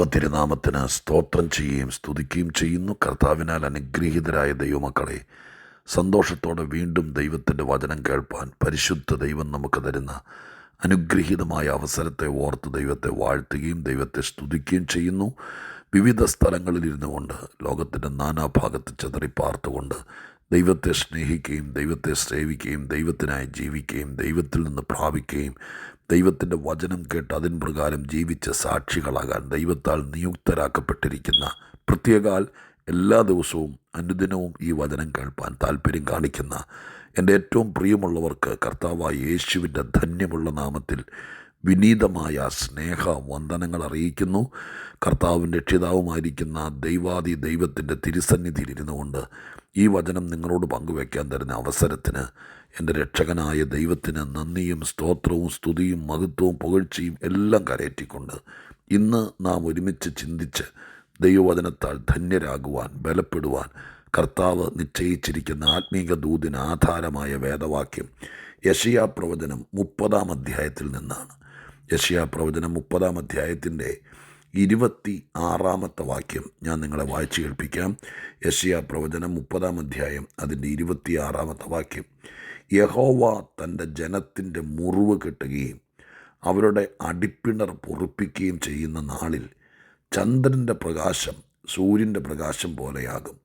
ദൈവ തിരുനാമത്തിന് സ്തോത്രം ചെയ്യുകയും സ്തുതിക്കുകയും ചെയ്യുന്നു. കർത്താവിനാൽ അനുഗ്രഹീതരായ ദൈവമക്കളെ സന്തോഷത്തോടെ വീണ്ടും ദൈവത്തിന്റെ വചനം കേൾപ്പാൻ പരിശുദ്ധ ദൈവം നമുക്ക് തരുന്ന അനുഗ്രഹീതമായ അവസരത്തെ ഓർത്ത് ദൈവത്തെ വാഴ്ത്തുകയും ദൈവത്തെ സ്തുതിക്കുകയും ചെയ്യുന്നു. വിവിധ സ്ഥലങ്ങളിലിരുന്നു കൊണ്ട് ലോകത്തിന്റെ നാനാഭാഗത്ത് ചെതറിപ്പാർത്തുകൊണ്ട് ദൈവത്തെ സ്നേഹിക്കുകയും ദൈവത്തെ സേവിക്കുകയും ദൈവത്തിനായി ജീവിക്കുകയും ദൈവത്തിൽ നിന്ന് പ്രാപിക്കുകയും ദൈവത്തിന്റെ വചനം കേട്ട് അതിൻ പ്രകാരം ജീവിച്ച സാക്ഷികളാകാൻ ദൈവത്താൽ നിയുക്തരാക്കപ്പെട്ടിരിക്കുന്ന പ്രത്യേകാൽ എല്ലാ ദിവസവും അനുദിനവും ഈ വചനം കേൾപ്പാൻ താല്പര്യം കാണിക്കുന്ന എന്റെ ഏറ്റവും പ്രിയമുള്ളവർക്ക് കർത്താവായ യേശുവിന്റെ ധന്യമുള്ള നാമത്തിൽ വിനീതമായ സ്നേഹ വന്ദനങ്ങൾ അറിയിക്കുന്നു. കർത്താവിന്റെ രക്ഷിതാവുമായിരിക്കുന്ന ദൈവാദി ദൈവത്തിന്റെ തിരുസന്നിധിയിലിരുന്നു കൊണ്ട് ഈ വചനം നിങ്ങളോട് പങ്കുവയ്ക്കാൻ തരുന്ന അവസരത്തിന് എന്റെ രക്ഷകനായ ദൈവത്തിന് നന്ദിയും സ്തോത്രവും സ്തുതിയും മഹത്വവും പുകഴ്ചയും എല്ലാം കരയറ്റിക്കൊണ്ട് ഇന്ന് നാം ഒരുമിച്ച് ചിന്തിച്ച് ദൈവവചനത്താൽ ധന്യരാകുവാൻ ബലപ്പെടുവാൻ കർത്താവ് നിശ്ചയിച്ചിരിക്കുന്ന ആത്മീക ദൂതിന് ആധാരമായ വേദവാക്യം യഷിയാ പ്രവചനം മുപ്പതാം അധ്യായത്തിൽ നിന്നാണ്. യഷിയാ പ്രവചനം മുപ്പതാം അധ്യായത്തിന്റെ ഇരുപത്തി ആറാമത്തെ വാക്യം ഞാൻ നിങ്ങളെ വായിച്ചു കേൾപ്പിക്കാം. യശയാ പ്രവചനം മുപ്പതാം അധ്യായം അതിന്റെ ഇരുപത്തി ആറാമത്തെ വാക്യം. യഹോവ തന്റെ ജനത്തിന്റെ മുറിവ് കെട്ടുകയും അവരുടെ അടിപ്പിണർ പൊറുപ്പിക്കുകയും ചെയ്യുന്ന നാളിൽ ചന്ദ്രന്റെ പ്രകാശം സൂര്യന്റെ പ്രകാശം പോലെയാകും.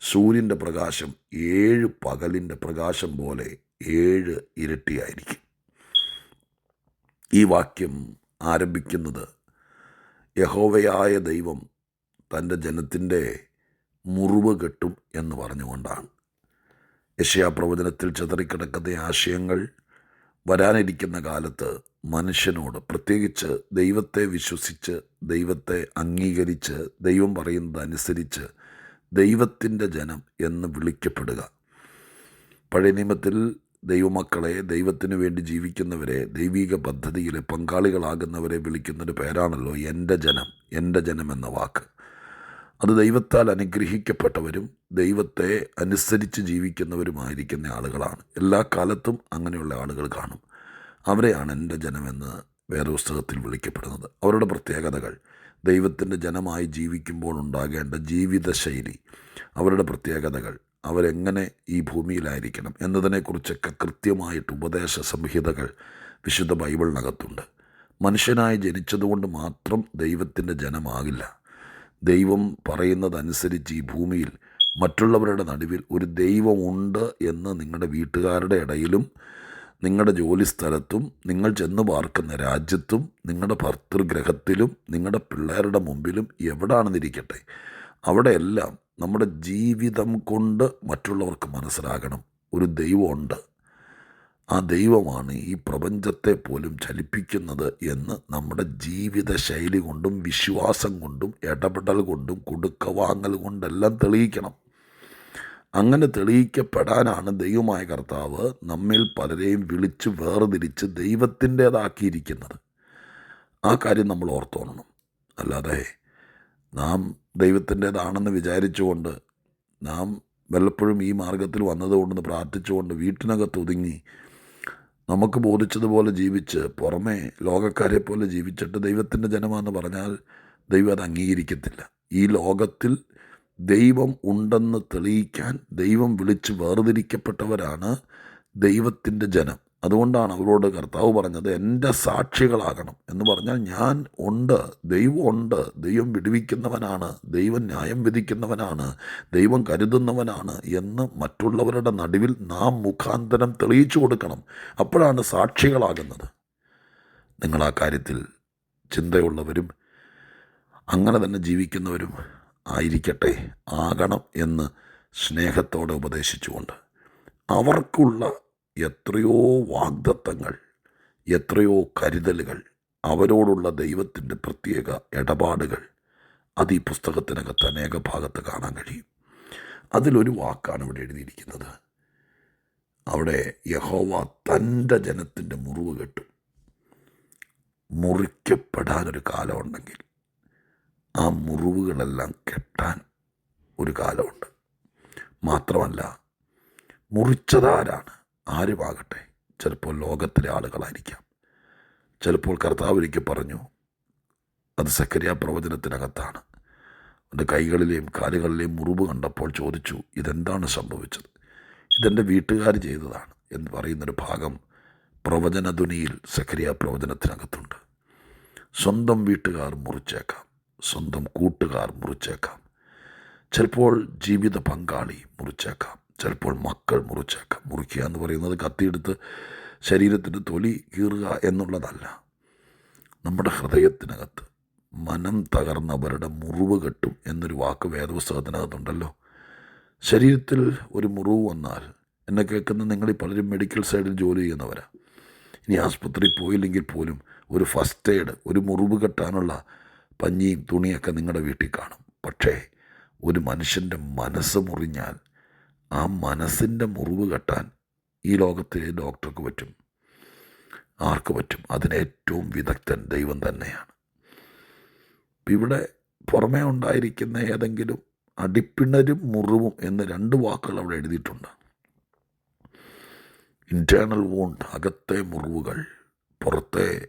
സൂര്യന്റെ പ്രകാശം ഏഴ് പകലിന്റെ പ്രകാശം പോലെ ഏഴ് ഇരട്ടിയായിരിക്കും. ഈ വാക്യം ആരംഭിക്കുന്നത് യഹോവയായ ദൈവം തന്റെ ജനത്തിന്റെ മുറിവ് കെട്ടും എന്ന് പറഞ്ഞുകൊണ്ടാണ്. യശയാപ്രവചനത്തിൽ ചതറിക്കിടക്കുന്ന ആശയങ്ങൾ വരാനിരിക്കുന്ന കാലത്ത് മനുഷ്യനോട് പ്രത്യേകിച്ച് ദൈവത്തെ വിശ്വസിച്ച് ദൈവത്തെ അംഗീകരിച്ച് ദൈവം പറയുന്നത് അനുസരിച്ച് ദൈവത്തിന്റെ ജനം എന്ന് വിളിക്കപ്പെടുക. പഴയ നിയമത്തിൽ ദൈവമക്കളെ ദൈവത്തിന് വേണ്ടി ജീവിക്കുന്നവരെ ദൈവിക പദ്ധതിയിലെ പങ്കാളികളാകുന്നവരെ വിളിക്കുന്നൊരു പേരാണല്ലോ എന്റെ ജനം എന്റെ ജനം എന്ന വാക്ക്. അത് ദൈവത്താൽ അനുഗ്രഹിക്കപ്പെട്ടവരും ദൈവത്തെ അനുസരിച്ച് ജീവിക്കുന്നവരുമായിരിക്കുന്ന ആളുകളാണ്. എല്ലാ കാലത്തും അങ്ങനെയുള്ള ആളുകൾ കാണും. അവരെയാണ് എന്റെ ജനമെന്ന് വേറെ പുസ്തകത്തിൽ വിളിക്കപ്പെടുന്നത്. അവരുടെ പ്രത്യേകതകൾ ദൈവത്തിന്റെ ജനമായി ജീവിക്കുമ്പോൾ ഉണ്ടാകേണ്ട ജീവിതശൈലി അവരുടെ പ്രത്യേകതകൾ അവരെങ്ങനെ ഈ ഭൂമിയിലായിരിക്കണം എന്നതിനെക്കുറിച്ചൊക്കെ കൃത്യമായിട്ട് ഉപദേശ സംഹിതകൾ വിശുദ്ധ ബൈബിളിനകത്തുണ്ട്. മനുഷ്യനായി ജനിച്ചതുകൊണ്ട് മാത്രം ദൈവത്തിന്റെ ജനമാകില്ല. ദൈവം പറയുന്നതനുസരിച്ച് ഈ ഭൂമിയിൽ മറ്റുള്ളവരുടെ നടുവിൽ ഒരു ദൈവമുണ്ട് എന്ന് നിങ്ങളുടെ വീട്ടുകാരുടെ ഇടയിലും നിങ്ങളുടെ ജോലിസ്ഥലത്തും നിങ്ങൾ ചെന്ന് പാർക്കുന്ന രാജ്യത്തും നിങ്ങളുടെ ഭർത്തൃഗ്രഹത്തിലും നിങ്ങളുടെ പിള്ളേരുടെ മുമ്പിലും എവിടാണെന്നിരിക്കട്ടെ. അവിടെയെല്ലാം നമ്മുടെ ജീവിതം കൊണ്ട് മറ്റുള്ളവർക്ക് മനസ്സിലാകണം. ഒരു ദൈവമുണ്ട്. ആ ദൈവമാണ് ഈ പ്രപഞ്ചത്തെ പോലും ചലിപ്പിക്കുന്നത് എന്ന് നമ്മുടെ ജീവിത ശൈലി കൊണ്ടും വിശ്വാസം കൊണ്ടും ഇടപെടൽ കൊണ്ടും കൊടുക്കവാങ്ങൽ കൊണ്ടെല്ലാം തെളിയിക്കണം. അങ്ങനെ തെളിയിക്കപ്പെടാനാണ് ദൈവമായ കർത്താവ് നമ്മിൽ പലരെയും വിളിച്ച് വേർതിരിച്ച് ദൈവത്തിന്റേതാക്കിയിരിക്കുന്നത്. ആ കാര്യം നമ്മൾ ഓർത്തോണം. അല്ലാതെ നാം ദൈവത്തിന്റേതാണെന്ന് വിചാരിച്ചുകൊണ്ട് നാം വല്ലപ്പോഴും ഈ മാർഗത്തിൽ വന്നതുകൊണ്ടെന്ന് പ്രാർത്ഥിച്ചുകൊണ്ട് വീട്ടിനകത്ത് ഒതുങ്ങി നമുക്ക് ബോധിച്ചതുപോലെ ജീവിച്ച് പുറമേ ലോകക്കാരെ പോലെ ജീവിച്ചിട്ട് ദൈവത്തിന്റെ ജനമാണെന്ന് പറഞ്ഞാൽ ദൈവം അത് അംഗീകരിക്കത്തില്ല. ഈ ലോകത്തിൽ ദൈവം ഉണ്ടെന്ന് തെളിയിക്കാൻ ദൈവം വിളിച്ച് വേർതിരിക്കപ്പെട്ടവരാണ് ദൈവത്തിന്റെ ജനം. അതുകൊണ്ടാണ് അവരോട് കർത്താവ് പറഞ്ഞത് എന്റെ സാക്ഷികളാകണം. എന്ന് പറഞ്ഞാൽ ഞാൻ ഉണ്ട് ദൈവം ഉണ്ട് ദൈവം വിടുവിക്കുന്നവനാണ് ദൈവം ന്യായം വിധിക്കുന്നവനാണ് ദൈവം കരുതുന്നവനാണ് എന്ന് മറ്റുള്ളവരുടെ നടുവിൽ നാം മുഖാന്തരം തെളിയിച്ചു കൊടുക്കണം. അപ്പോഴാണ് സാക്ഷികളാകുന്നത്. നിങ്ങൾ ആ കാര്യത്തിൽ ചിന്തയുള്ളവരും അങ്ങനെ തന്നെ ജീവിക്കുന്നവരും ആയിരിക്കട്ടെ ആകണം എന്ന് സ്നേഹത്തോടെ ഉപദേശിച്ചുകൊണ്ട്. അവർക്കുള്ള എത്രയോ വാഗ്ദത്തങ്ങൾ എത്രയോ കരുതലുകൾ അവരോടുള്ള ദൈവത്തിന്റെ പ്രത്യേക ഇടപാടുകൾ അത് ഈ പുസ്തകത്തിനകത്ത് അനേക ഭാഗത്ത് കാണാൻ കഴിയും. അതിലൊരു വാക്കാണ് ഇവിടെ എഴുതിയിരിക്കുന്നത്. അവിടെ യഹോവ തന്റെ ജനത്തിന്റെ മുറിവ് കെട്ടും. മുറിക്കപ്പെടാനൊരു കാലമുണ്ടെങ്കിൽ ആ മുറിവുകളെല്ലാം കെട്ടാൻ ഒരു കാലമുണ്ട്. മാത്രമല്ല മുറിച്ചതാരാണ്? ആരുമാകട്ടെ? ചിലപ്പോൾ ലോകത്തിലെ ആളുകളായിരിക്കാം. ചിലപ്പോൾ കർത്താവ് ഒരിക്കൽ പറഞ്ഞു അത് സക്കരിയ പ്രവചനത്തിനകത്താണ്. എന്റെ കൈകളിലെയും കാലുകളിലെയും മുറിവ് കണ്ടപ്പോൾ ചോദിച്ചു ഇതെന്താണ് സംഭവിച്ചത്? ഇതെന്റെ വീട്ടുകാർ ചെയ്തതാണ്. എന്ന് പറയുന്നൊരു ഭാഗം പ്രവചന പ്രവചനധ്വനിയിൽ സക്കരിയ പ്രവചനത്തിനകത്തുണ്ട്. സ്വന്തം വീട്ടുകാർ മുറിച്ചേക്കാം സ്വന്തം കൂട്ടുകാർ മുറിച്ചേക്കാം. ചിലപ്പോൾ ജീവിത പങ്കാളി മുറിച്ചേക്കാം. ചിലപ്പോൾ മക്കൾ മുറിച്ചേക്കാം മുറിക്കുക എന്ന് പറയുന്നത് കത്തിയെടുത്ത് ശരീരത്തിന്റെ തൊലി കീറുക എന്നുള്ളതല്ല. നമ്മുടെ ഹൃദയത്തിനകത്ത് മനം തകർന്നവരുടെ മുറിവ് കെട്ടും എന്നൊരു വാക്ക് വേദപുസ്തകത്തിനകത്തുണ്ടല്ലോ. ശരീരത്തിൽ ഒരു മുറിവ് വന്നാൽ എന്നെ കേൾക്കുന്ന നിങ്ങൾ ഈ പലരും മെഡിക്കൽ സൈഡിൽ ജോലി ചെയ്യുന്നവരാണ് ഇനി ആസ്പത്രിയിൽ പോയില്ലെങ്കിൽ പോലും ഒരു ഫസ്റ്റ് എയ്ഡ് ഒരു മുറിവ് കെട്ടാനുള്ള പഞ്ഞിയും തുണിയൊക്കെ നിങ്ങളുടെ വീട്ടിൽ കാണും. പക്ഷേ ഒരു മനുഷ്യന്റെ മനസ്സ് മുറിഞ്ഞാൽ ആ മനസ്സിന്റെ മുറിവ് കെട്ടാൻ ഈ ലോകത്തെ ഡോക്ടർക്ക് പറ്റും. ആർക്ക് പറ്റും? അതിന് ഏറ്റവും വിദഗ്ധൻ ദൈവം തന്നെയാണ്. ഇവിടെ പുറമേ ഉണ്ടായിരിക്കുന്ന ഏതെങ്കിലും അടിപ്പിണരും മുറിവും എന്ന് രണ്ട് വാക്കുകൾ അവിടെ എഴുതിയിട്ടുണ്ട്. ഇന്റേർണൽ വോണ്ട് അകത്തെ മുറിവുകൾ പുറത്തെ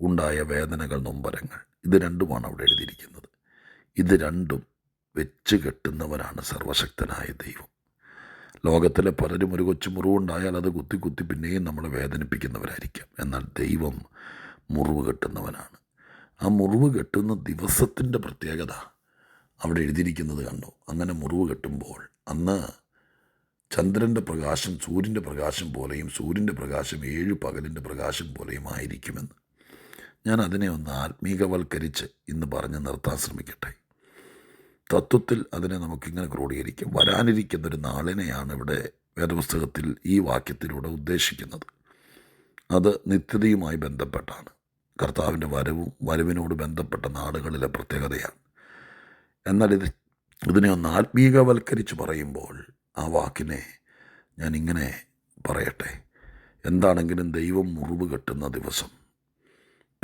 ഉണ്ടായ വേദനകൾ നൊമ്പരങ്ങൾ. ഇത് രണ്ടുമാണ് അവിടെ എഴുതിയിരിക്കുന്നത്. ഇത് രണ്ടും വെച്ച് കെട്ടുന്നവനാണ് സർവശക്തനായ ദൈവം. ലോകത്തിലെ പലരും ഒരു കൊച്ചു മുറിവുണ്ടായാൽ അത് കുത്തി കുത്തി പിന്നെയും നമ്മളെ വേദനിപ്പിക്കുന്നവരായിരിക്കാം. എന്നാൽ ദൈവം മുറിവ് കെട്ടുന്നവനാണ്. ആ മുറിവ് കെട്ടുന്ന ദിവസത്തിന്റെ പ്രത്യേകത അവിടെ എഴുതിയിരിക്കുന്നത് കണ്ടു? അങ്ങനെ മുറിവ് കെട്ടുമ്പോൾ അന്ന് ചന്ദ്രന്റെ പ്രകാശം സൂര്യന്റെ പ്രകാശം പോലെയും സൂര്യന്റെ പ്രകാശം ഏഴ് പകലിന്റെ പ്രകാശം പോലെയും ആയിരിക്കുമെന്ന്. ഞാൻ അതിനെ ഒന്ന് ആത്മീകവൽക്കരിച്ച് ഇന്ന് പറഞ്ഞ് നിർത്താൻ ശ്രമിക്കട്ടെ. തത്വത്തിൽ അതിനെ നമുക്കിങ്ങനെ ക്രോഡീകരിക്കാം. വരാനിരിക്കുന്നൊരു നാളിനെയാണ് ഇവിടെ വേദപുസ്തകത്തിൽ ഈ വാക്യത്തിലൂടെ ഉദ്ദേശിക്കുന്നത്. അത് നിത്യതയുമായി ബന്ധപ്പെട്ടാണ്. കർത്താവിന്റെ വരവും വരവിനോട് ബന്ധപ്പെട്ട നാടുകളിലെ പ്രത്യേകതയാണ്. എന്നാൽ ഇത് ഇതിനെ ഒന്ന് ആത്മീകവൽക്കരിച്ച് പറയുമ്പോൾ ആ വാക്കിനെ ഞാൻ ഇങ്ങനെ പറയട്ടെ. എന്താണെങ്കിലും ദൈവം മുറിവ് കെട്ടുന്ന ദിവസം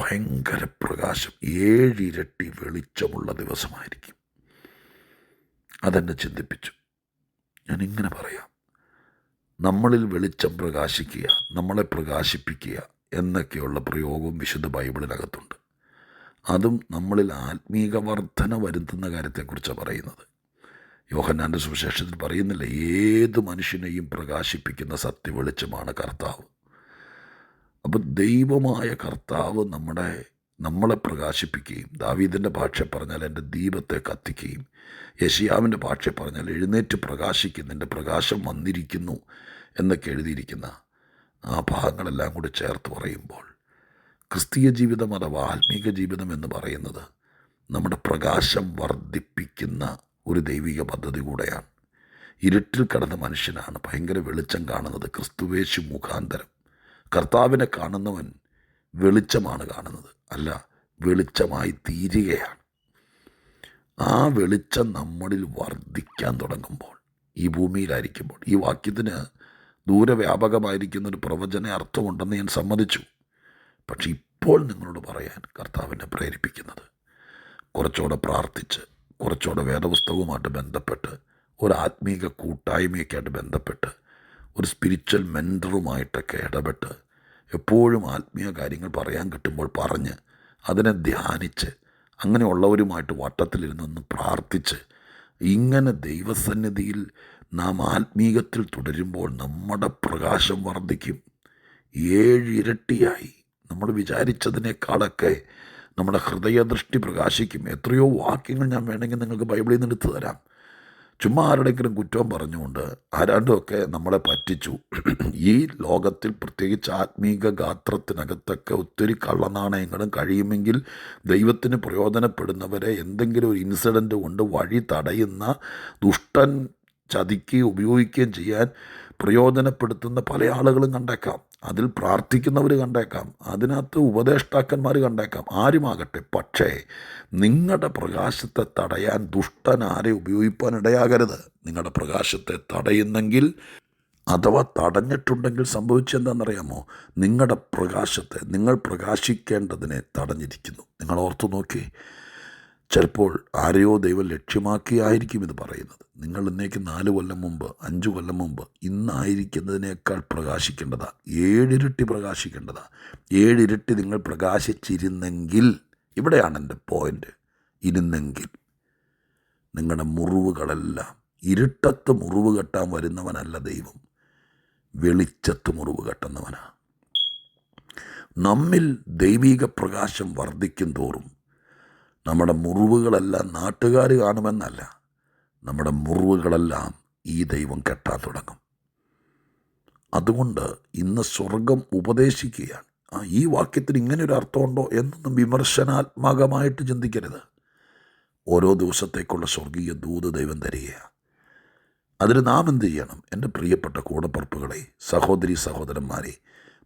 ഭയങ്കര പ്രകാശം ഏഴിരട്ടി വെളിച്ചമുള്ള ദിവസമായിരിക്കും. അതെന്നെ ചിന്തിപ്പിച്ചു. ഞാൻ ഇങ്ങനെ പറയാം. നമ്മളിൽ വെളിച്ചം പ്രകാശിക്കുക നമ്മളെ പ്രകാശിപ്പിക്കുക എന്നൊക്കെയുള്ള പ്രയോഗവും വിശുദ്ധ ബൈബിളിനകത്തുണ്ട്. അതും നമ്മളിൽ ആത്മീക വർധന വരുത്തുന്ന കാര്യത്തെക്കുറിച്ചാണ് പറയുന്നത്. യോഹന്നാന്റെ സുവിശേഷത്തിൽ പറയുന്നില്ല ഏത് മനുഷ്യനെയും പ്രകാശിപ്പിക്കുന്ന സത്യവെളിച്ചമാണ് കർത്താവ്. അപ്പോൾ ദൈവമായ കർത്താവ് നമ്മുടെ നമ്മളെ പ്രകാശിപ്പിക്കുകയും ദാവീദിന്റെ ഭാഷ പറഞ്ഞാൽ എന്റെ ദീപത്തെ കത്തിക്കുകയും യശിയാവിന്റെ ഭാഷ പറഞ്ഞാൽ എഴുന്നേറ്റ് പ്രകാശിക്കുന്നു എന്റെ പ്രകാശം വന്നിരിക്കുന്നു എന്നൊക്കെ എഴുതിയിരിക്കുന്ന ആ ഭാഗങ്ങളെല്ലാം കൂടി ചേർത്ത് പറയുമ്പോൾ ക്രിസ്തീയ ജീവിതം അഥവാ ആത്മീക ജീവിതം എന്ന് പറയുന്നത് നമ്മുടെ പ്രകാശം വർദ്ധിപ്പിക്കുന്ന ഒരു ദൈവിക പദ്ധതി കൂടെയാണ്. ഇരുട്ടിൽ കിടന്ന മനുഷ്യനാണ് ഭയങ്കര വെളിച്ചം കാണുന്നത് ക്രിസ്തുവേശു മുഖാന്തരം. കർത്താവിനെ കാണുന്നവൻ വെളിച്ചമാണ് കാണുന്നത്. അല്ല വെളിച്ചമായി തീരുകയാണ്. ആ വെളിച്ചം നമ്മളിൽ വർദ്ധിക്കാൻ തുടങ്ങുമ്പോൾ ഈ ഭൂമിയിലായിരിക്കുമ്പോൾ ഈ വാക്യത്തിന് ദൂരവ്യാപകമായിരിക്കുന്ന ഒരു പ്രവചന അർത്ഥമുണ്ടെന്ന് ഞാൻ സമ്മതിച്ചു. പക്ഷെ ഇപ്പോൾ നിങ്ങളോട് പറയാൻ കർത്താവിനെ പ്രേരിപ്പിക്കുന്നത് കുറച്ചുകൂടെ പ്രാർത്ഥിച്ച് കുറച്ചുകൂടെ വേദപുസ്തകവുമായിട്ട് ബന്ധപ്പെട്ട് ഒരു ആത്മീക കൂട്ടായ്മയൊക്കെ ആയിട്ട് ബന്ധപ്പെട്ട് ഒരു സ്പിരിച്വൽ മെന്ററുമായിട്ടൊക്കെ ഇടപെട്ട് എപ്പോഴും ആത്മീയ കാര്യങ്ങൾ പറയാൻ കിട്ടുമ്പോൾ പറഞ്ഞ് അതിനെ ധ്യാനിച്ച് അങ്ങനെയുള്ളവരുമായിട്ട് വട്ടത്തിലിരുന്നൊന്ന് പ്രാർത്ഥിച്ച് ഇങ്ങനെ ദൈവസന്നിധിയിൽ നാം ആത്മീകത്തിൽ തുടരുമ്പോൾ നമ്മുടെ പ്രകാശം വർദ്ധിക്കും. ഏഴ് ഇരട്ടിയായി. നമ്മൾ വിചാരിച്ചതിനേക്കാളൊക്കെ നമ്മുടെ ഹൃദയദൃഷ്ടി പ്രകാശിക്കും. എത്രയോ വാക്യങ്ങൾ ഞാൻ വേണമെങ്കിൽ നിങ്ങൾക്ക് ബൈബിളിൽ നിന്ന് എടുത്തു തരാം. ചുമ്മാ ആരുടെങ്കിലും കുറ്റവും പറഞ്ഞുകൊണ്ട് ആരാണ്ടുമൊക്കെ നമ്മളെ പറ്റിച്ചു. ഈ ലോകത്തിൽ പ്രത്യേകിച്ച് ആത്മീക ഗാത്രത്തിനകത്തൊക്കെ ഒത്തിരി കള്ളനാണയങ്ങളും കഴിയുമെങ്കിൽ ദൈവത്തിന് പ്രയോജനപ്പെടുന്നവരെ എന്തെങ്കിലും ഒരു ഇൻസിഡന്റ് കൊണ്ട് വഴി തടയുന്ന ദുഷ്ടൻ ചതിക്കുകയും ഉപയോഗിക്കുകയും ചെയ്യാൻ പ്രയോജനപ്പെടുത്തുന്ന പല ആളുകളും കണ്ടേക്കാം. അതിൽ പ്രാർത്ഥിക്കുന്നവർ കണ്ടേക്കാം. അതിനകത്ത് ഉപദേഷ്ടാക്കന്മാർ കണ്ടേക്കാം. ആരുമാകട്ടെ പക്ഷേ നിങ്ങളുടെ പ്രകാശത്തെ തടയാൻ ദുഷ്ടൻ ആരെ ഉപയോഗിക്കാൻ ഇടയാകരുത്. നിങ്ങളുടെ പ്രകാശത്തെ തടയുന്നെങ്കിൽ അഥവാ തടഞ്ഞിട്ടുണ്ടെങ്കിൽ സംഭവിച്ചെന്താണെന്നറിയാമോ? നിങ്ങളുടെ പ്രകാശത്തെ നിങ്ങൾ പ്രകാശിക്കേണ്ടതിനെ തടഞ്ഞിരിക്കുന്നു. നിങ്ങൾ ഓർത്തു നോക്കി ചിലപ്പോൾ ആരെയോ ദൈവം ലക്ഷ്യമാക്കിയായിരിക്കും ഇത് പറയുന്നത്. നിങ്ങൾ ഇന്നേക്ക് നാല് കൊല്ലം മുമ്പ് അഞ്ച് കൊല്ലം മുമ്പ് ഇന്നായിരിക്കുന്നതിനേക്കാൾ പ്രകാശിക്കേണ്ടതാ. ഏഴിരട്ടി പ്രകാശിക്കേണ്ടതാ. ഏഴിരട്ടി നിങ്ങൾ പ്രകാശിച്ചിരുന്നെങ്കിൽ ഇവിടെയാണ് എന്റെ പോയിന്റ് ഇരുന്നെങ്കിൽ നിങ്ങളുടെ മുറിവുകളെല്ലാം ഇരുട്ടത്ത് മുറിവ് കെട്ടാൻ വരുന്നവനല്ല ദൈവം. വെളിച്ചത്ത് മുറിവ് കെട്ടുന്നവനാണ് നമ്മിൽ ദൈവീക പ്രകാശം വർദ്ധിക്കും തോറും നമ്മുടെ മുറിവുകളെല്ലാം നാട്ടുകാർ കാണുമെന്നല്ല നമ്മുടെ മുറിവുകളെല്ലാം ഈ ദൈവം കെട്ടാൻ തുടങ്ങും. അതുകൊണ്ട് ഇന്ന് സ്വർഗം ഉപദേശിക്കുകയാണ്. ആ ഈ വാക്യത്തിന് ഇങ്ങനെ ഒരു അർത്ഥമുണ്ടോ എന്നൊന്നും വിമർശനാത്മകമായിട്ട് ചിന്തിക്കരുത്. ഓരോ ദിവസത്തേക്കുള്ള സ്വർഗീയ ദൂത് ദൈവം തരികയാണ്. അതിന് നാം എന്ത് ചെയ്യണം? എന്റെ പ്രിയപ്പെട്ട കൂടപ്പറപ്പുകളെ സഹോദരി സഹോദരന്മാരെ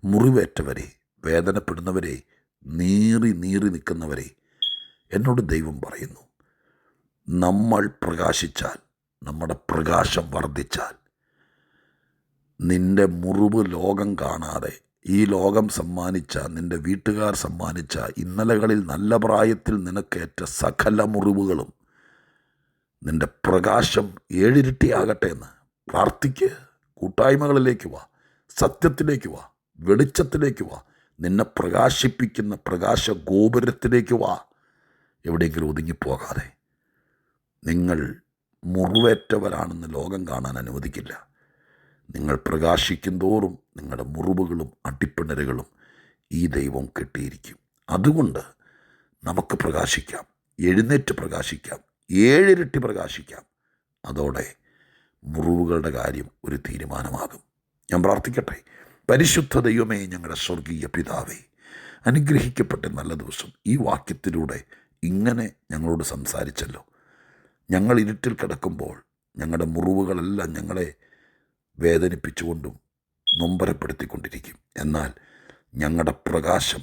മുറിവേറ്റവരെ വേദനപ്പെടുന്നവരെ നീറി നീറി നിൽക്കുന്നവരെ എന്നോട് ദൈവം പറയുന്നു നമ്മൾ പ്രകാശിച്ചാൽ നമ്മുടെ പ്രകാശം വർദ്ധിച്ചാൽ നിന്റെ മുറിവ് ലോകം കാണാതെ ഈ ലോകം സമ്മാനിച്ച നിന്റെ വീട്ടുകാർ സമ്മാനിച്ച ഇന്നലകളിൽ നല്ല പ്രായത്തിൽ നിനക്കേറ്റ സകല മുറിവുകളും നിന്റെ പ്രകാശം ഏഴിരട്ടിയാകട്ടെ എന്ന് പ്രാർത്ഥിക്ക്. കൂട്ടായ്മകളിലേക്ക് വാ സത്യത്തിലേക്ക് വാ വെളിച്ചത്തിലേക്ക് വാ നിന്നെ പ്രകാശിപ്പിക്കുന്ന പ്രകാശ ഗോപുരത്തിലേക്ക് വാ. എവിടെയെങ്കിലും ഒതുങ്ങിപ്പോകാതെ നിങ്ങൾ മുറിവേറ്റവരാണെന്ന് ലോകം കാണാൻ അനുവദിക്കില്ല. നിങ്ങൾ പ്രകാശിക്കും തോറും നിങ്ങളുടെ മുറിവുകളും അടിപ്പിണരുകളും ഈ ദൈവം കെട്ടിയിരിക്കും. അതുകൊണ്ട് നമുക്ക് പ്രകാശിക്കാം. എഴുന്നേറ്റ് പ്രകാശിക്കാം. ഏഴിരട്ടി പ്രകാശിക്കാം. അതോടെ മുറിവുകളുടെ കാര്യം ഒരു തീരുമാനമാകും. ഞാൻ പ്രാർത്ഥിക്കട്ടെ. പരിശുദ്ധ ദൈവമേ ഞങ്ങളുടെ സ്വർഗീയ പിതാവേ അനുഗ്രഹിക്കപ്പെട്ട നല്ല ദിവസം ഈ വാക്യത്തിലൂടെ ഇങ്ങനെ ഞങ്ങളോട് സംസാരിച്ചല്ലോ. ഞങ്ങൾ ഇരുട്ടിൽ കിടക്കുമ്പോൾ ഞങ്ങളുടെ മുറിവുകളെല്ലാം ഞങ്ങളെ വേദനിപ്പിച്ചുകൊണ്ടും നൊമ്പരപ്പെടുത്തിക്കൊണ്ടിരിക്കും. എന്നാൽ ഞങ്ങളുടെ പ്രകാശം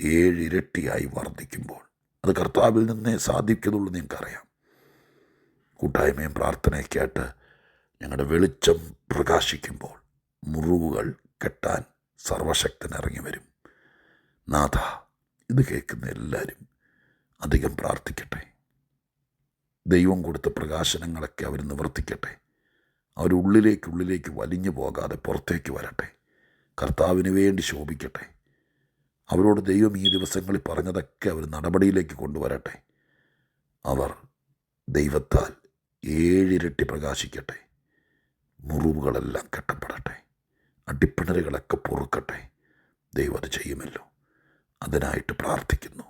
ഏഴിരട്ടിയായി വർദ്ധിക്കുമ്പോൾ അത് കർത്താവിൽ നിന്നേ സാധിക്കുന്നുള്ളൂ നിങ്ങൾക്കറിയാം കൂട്ടായ്മയും പ്രാർത്ഥനയൊക്കെയായിട്ട് ഞങ്ങളുടെ വെളിച്ചം പ്രകാശിക്കുമ്പോൾ മുറിവുകൾ കെട്ടാൻ സർവശക്തൻ ഇറങ്ങി വരും. നാഥ ഇത് കേൾക്കുന്ന എല്ലാവരും അധികം പ്രാർത്ഥിക്കട്ടെ. ദൈവം കൊടുത്ത പ്രകാശനങ്ങളൊക്കെ അവർ നിവർത്തിക്കട്ടെ. അവരുള്ളിലേക്കുള്ളിലേക്ക് വലിഞ്ഞു പോകാതെ പുറത്തേക്ക് വരട്ടെ. കർത്താവിന് വേണ്ടി ശോഭിക്കട്ടെ. അവരോട് ദൈവം ഈ ദിവസങ്ങളിൽ പറഞ്ഞതൊക്കെ അവർ നടപടിയിലേക്ക് കൊണ്ടുവരട്ടെ. അവർ ദൈവത്താൽ ഏഴിരട്ടി പ്രകാശിക്കട്ടെ. മുറിവുകളെല്ലാം കെട്ടപ്പെടട്ടെ. അടിപ്പിണറുകളൊക്കെ പൊറുക്കട്ടെ. ദൈവം അത് ചെയ്യുമല്ലോ. അതിനായിട്ട് പ്രാർത്ഥിക്കുന്നു.